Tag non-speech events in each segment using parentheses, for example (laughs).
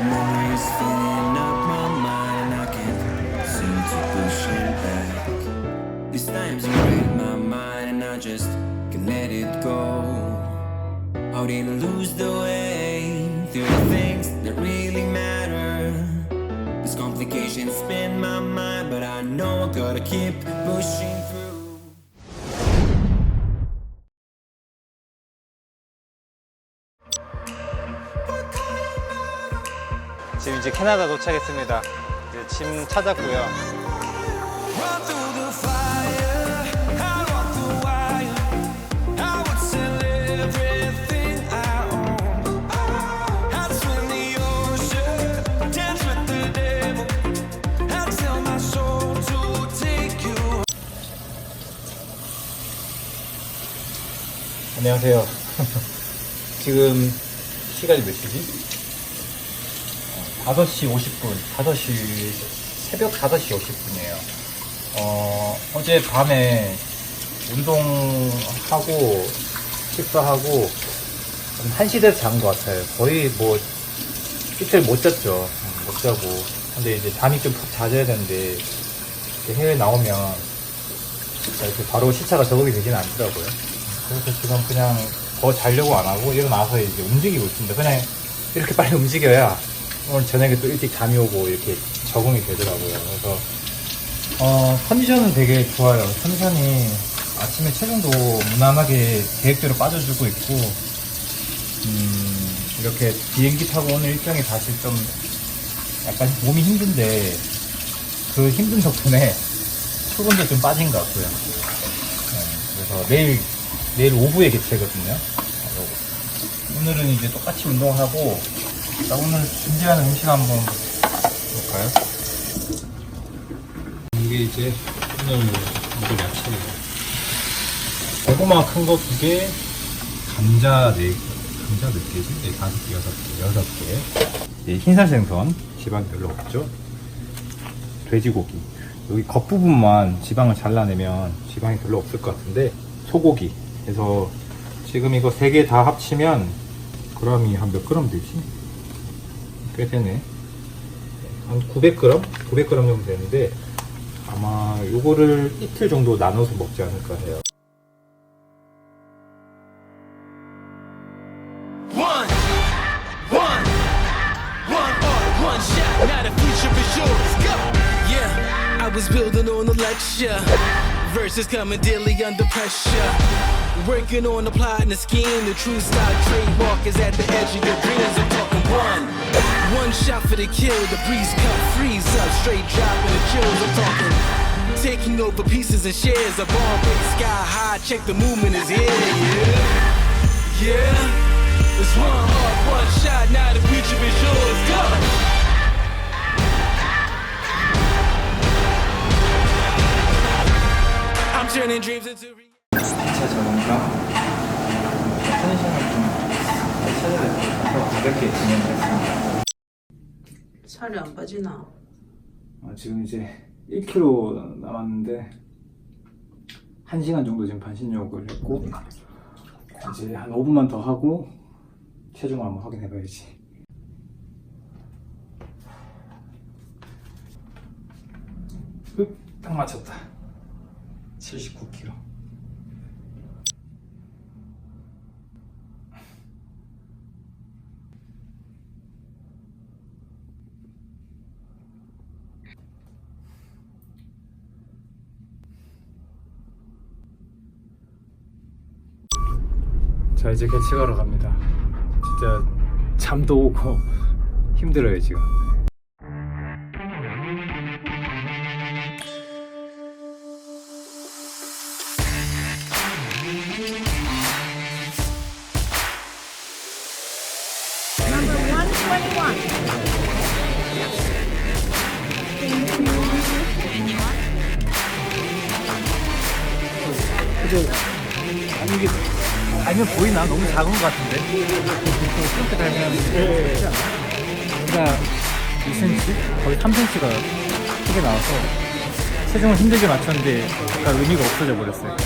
Memories filling up my mind, I can't seem to push it back. These times you break my mind, and I just can't let it go. How did I lose the way through the things that really matter? These complications spin my mind, but I know I gotta keep pushing through. 이제 캐나다 도착했습니다. 이제 짐 찾았고요. 안녕하세요. 지금 시간이 몇 시지? 어, 5시 50분, 5시, 새벽 5시 50분이에요. 어, 어제 밤에 운동하고, 식사하고, 한 1시 돼서 잔 것 같아요. 거의 뭐, 이틀 못 잤죠. 음, 못 자고. 근데 이제 잠이 좀 푹 자줘야 되는데, 해외 나오면, 이렇게 바로 시차가 적응이 되지는 않더라고요. 그래서 지금 그냥 더 자려고 안 하고 일어나서 이제 움직이고 있습니다. 그냥 이렇게 빨리 움직여야 오늘 저녁에 또 일찍 잠이 오고 이렇게 적응이 되더라고요. 그래서 어, 컨디션은 되게 좋아요. 컨디션이 아침에 체중도 무난하게 계획대로 빠져주고 있고 음, 이렇게 비행기 타고 오늘 일정이 사실 좀 약간 몸이 힘든데 그 힘든 덕분에 수분도 좀 빠진 것 같고요. 네, 그래서 내일 내일 오후에 개최거든요. 어, 오늘은 이제 똑같이 운동하고 자, 오늘 준비하는 음식 한번 볼까요? 이게 이제 오늘 먹을 야채예요. 고구마 큰 거 두 개, 감자 네 감자 몇 개지? 네, 다섯 개, 여섯 개, 여섯 개. 이 흰살 생선 지방 별로 없죠. 돼지고기. 여기 겉 부분만 지방을 잘라내면 지방이 별로 없을 것 같은데 소고기 그래서 지금 이거 세 개 다 합치면 그램이 한 몇 그램 되지? 꽤 되네 한 900g? 900g 정도 되는데 아마 요거를 이틀 정도 나눠서 먹지 않을까 해요. Working on the plot and the scheme. The true style trademark is at the edge of your dreams. I'm talking one. One shot for the kill. The breeze cut, freeze up. Straight dropping the chills. I'm talking. Taking over pieces and shares. A bomb break sky high. Check the movement is here. Yeah. Yeah. It's one heart, one shot, now the future is yours. Go! I'm turning dreams into reality. 2차 점검과 컨디션을 좀 찾아야 될것 같아서 가볍게 진행을 했습니다. 살이 안 빠지나? 아, 지금 이제 1km 남았는데 1시간 정도 지금 반신욕을 했고 이제 한 5분만 더 하고 체중을 한번 확인해 봐야지. 흡, 딱 맞췄다. 79kg 자 이제 개최가러 갑니다 진짜 잠도 오고 (laughs) 힘들어요 지금 121. 아니 이게 알면 보이나? 너무 작은 것 같은데 이렇게 달면 쉽지 않아 여기가 2cm? 거의 3cm가 크게 나와서 체중을 힘들게 맞췄는데 약간 의미가 없어져 버렸어요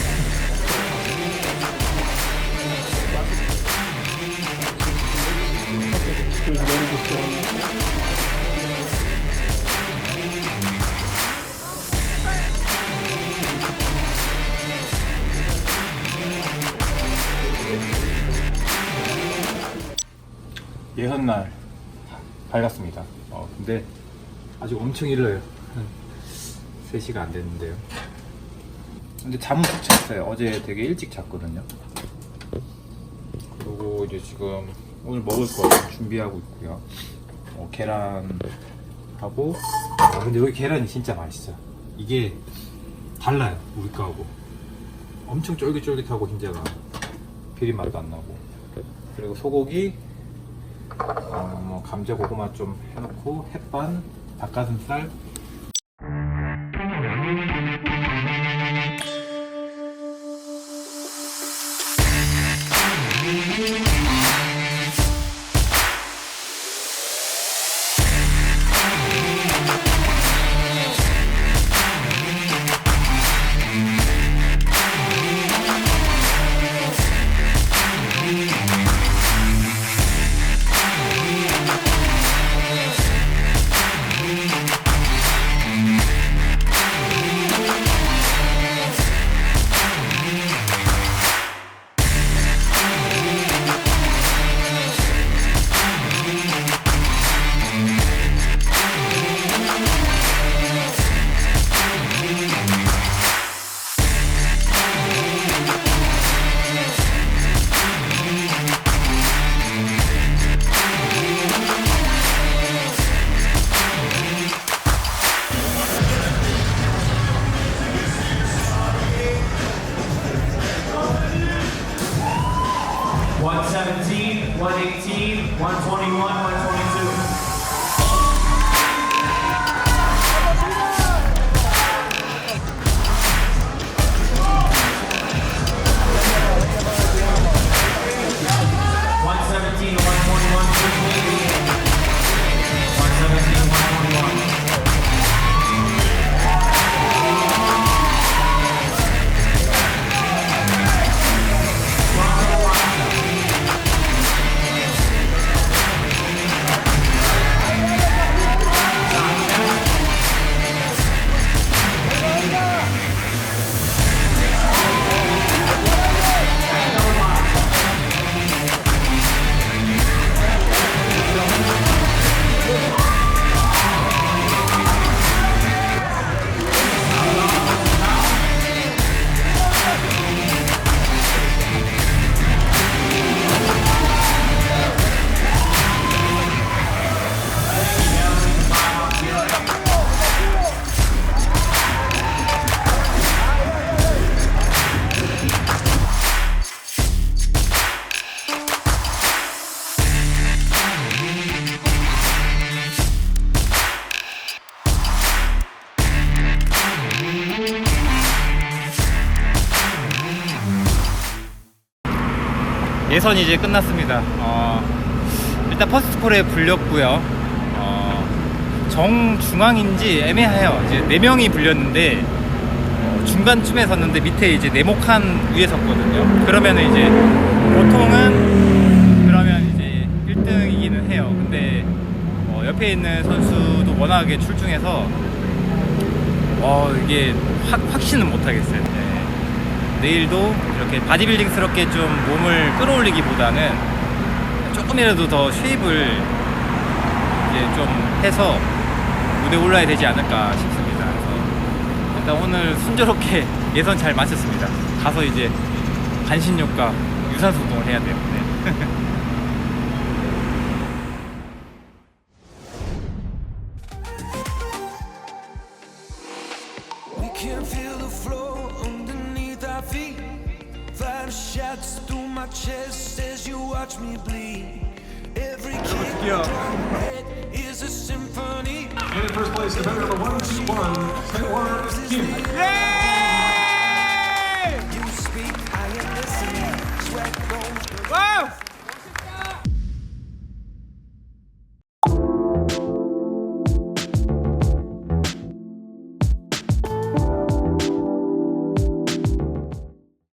예선날 밝았습니다. 어, 근데 아직 엄청 일러요. 한 3시가 안 됐는데요. 근데 잠은 푹 잤어요. 어제 되게 일찍 잤거든요. 그리고 이제 지금 오늘 먹을 거 준비하고 있고요. 어, 계란하고 아 근데 여기 계란이 진짜 맛있어. 이게 달라요 우리 거하고. 엄청 쫄깃쫄깃하고 흰자가 비린 맛도 안 나고. 그리고 소고기, 어, 뭐 감자 고구마 좀 해놓고 햇반, 닭가슴살. 예선이 이제 끝났습니다. 어, 일단 퍼스트콜에 불렸고요. 어, 정중앙인지 애매해요. 이제 네 명이 불렸는데 어, 중간쯤에 섰는데 밑에 이제 네모칸 위에 섰거든요. 그러면 이제 보통은 그러면 이제 1등이기는 해요. 근데 어, 옆에 있는 선수도 워낙에 출중해서 어, 이게 확, 확신은 못하겠어요. 네. 내일도 이렇게 바디빌딩스럽게 좀 몸을 끌어올리기보다는 조금이라도 더 쉐입을 이제 좀 해서 무대 에 올라야 되지 않을까 싶습니다. 그래서 일단 오늘 순조롭게 (laughs) 예선 잘 마쳤습니다. 가서 이제 반신욕과 유산소 운동을 해야 돼요. 네. (laughs) Can feel the floor feet. Five shots through my chest as you watch me bleed. Every kick is a symphony. In first place, competitor number one, two, one, St. Lawrence, Keith.